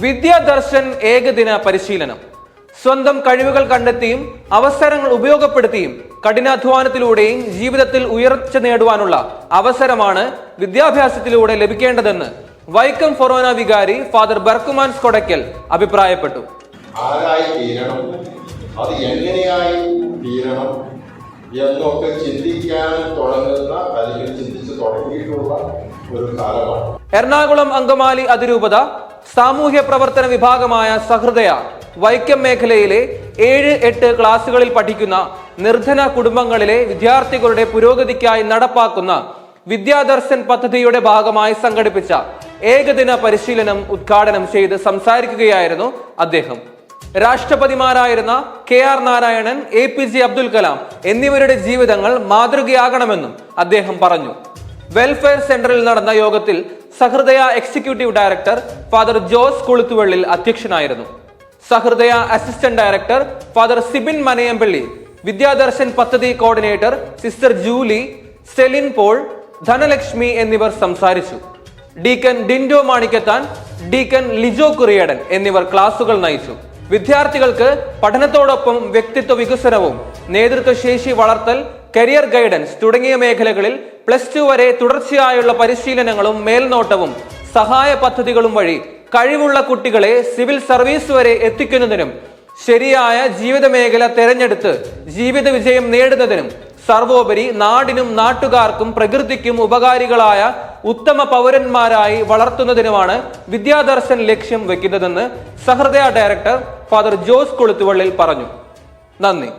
വിദ്യാദർശൻ ഏകദിന പരിശീലനം. സ്വന്തം കഴിവുകൾ കണ്ടെത്തിയും അവസരങ്ങൾ ഉപയോഗപ്പെടുത്തിയും കഠിനാധ്വാനത്തിലൂടെയും ജീവിതത്തിൽ ഉയർച്ച നേടുവാനുള്ള അവസരമാണ് വിദ്യാഭ്യാസത്തിലൂടെ ലഭിക്കേണ്ടതെന്ന് വൈക്കം ഫൊറോന വികാരി ഫാദർ ബർക്കുമാൻ കൊടക്കൽ അഭിപ്രായപ്പെട്ടു. ആരായി തീരണം? അത് എങ്ങനെയായി തീരണം? എന്നൊക്കെ ചിന്തിക്കാൻ തുടങ്ങുന്ന അല്ലെങ്കിൽ ചിന്തിച്ച് തുടങ്ങിയിട്ടുള്ള ഒരു കാലമാണ്. എറണാകുളം അങ്കമാലി അതിരൂപത സാമൂഹ്യ പ്രവർത്തന വിഭാഗമായ സഹൃദയ വൈക്കം മേഖലയിലെ ഏഴ് എട്ട് ക്ലാസുകളിൽ പഠിക്കുന്ന നിർധന കുടുംബങ്ങളിലെ വിദ്യാർത്ഥികളുടെ പുരോഗതിക്കായി നടപ്പാക്കുന്ന വിദ്യാദർശൻ പദ്ധതിയുടെ ഭാഗമായി സംഘടിപ്പിച്ച ഏകദിന പരിശീലനം ഉദ്ഘാടനം ചെയ്ത് സംസാരിക്കുകയായിരുന്നു അദ്ദേഹം. രാഷ്ട്രപതിമാരായിരുന്ന K R Narayanan A P J Abdul Kalam എന്നിവരുടെ ജീവിതങ്ങൾ മാതൃകയാകണമെന്നും അദ്ദേഹം പറഞ്ഞു. വെൽഫെയർ സെന്ററിൽ നടന്ന യോഗത്തിൽ Sahrudaya executive director father Jose Koluthuvallil അധ്യക്ഷനായിരുന്നു. Sahrudaya assistant director father Sibin Manayampally Vidyadarshan പദ്ധതി coordinator sister Julie Celine Paul Dhanalakshmi എന്നിവർ സംസാരിച്ചു. ഡീക്കൻ ഡിൻഡോ മാണിക്കത്താൻ ഡീക്കൻ ലിജോ കുറിയടൻ എന്നിവർ ക്ലാസുകൾ നയിച്ചു. വിദ്യാർത്ഥികൾക്ക് പഠനത്തോടൊപ്പം വ്യക്തിത്വ വികസനവും നേതൃത്വശേഷി വളർത്തൽ കരിയർ ഗൈഡൻസ് തുടങ്ങിയ മേഖലകളിൽ പ്ലസ് ടു വരെ തുടർച്ചയായുള്ള പരിശീലനങ്ങളും മേൽനോട്ടവും സഹായ പദ്ധതികളും വഴി കഴിവുള്ള കുട്ടികളെ സിവിൽ സർവീസ് വരെ എത്തിക്കുന്നതിനും ശരിയായ ജീവിത മേഖല തെരഞ്ഞെടുത്ത് ജീവിത വിജയം നേടുന്നതിനും സർവോപരി നാടിനും നാട്ടുകാർക്കും പ്രകൃതിക്കും ഉപകാരികളായ ഉത്തമ പൗരന്മാരായി വളർത്തുന്നതിനുമാണ് വിദ്യാദർശൻ ലക്ഷ്യം വെക്കുന്നതെന്ന് Sahrudaya director father Jose Koluthuvallil പറഞ്ഞു. നന്ദി.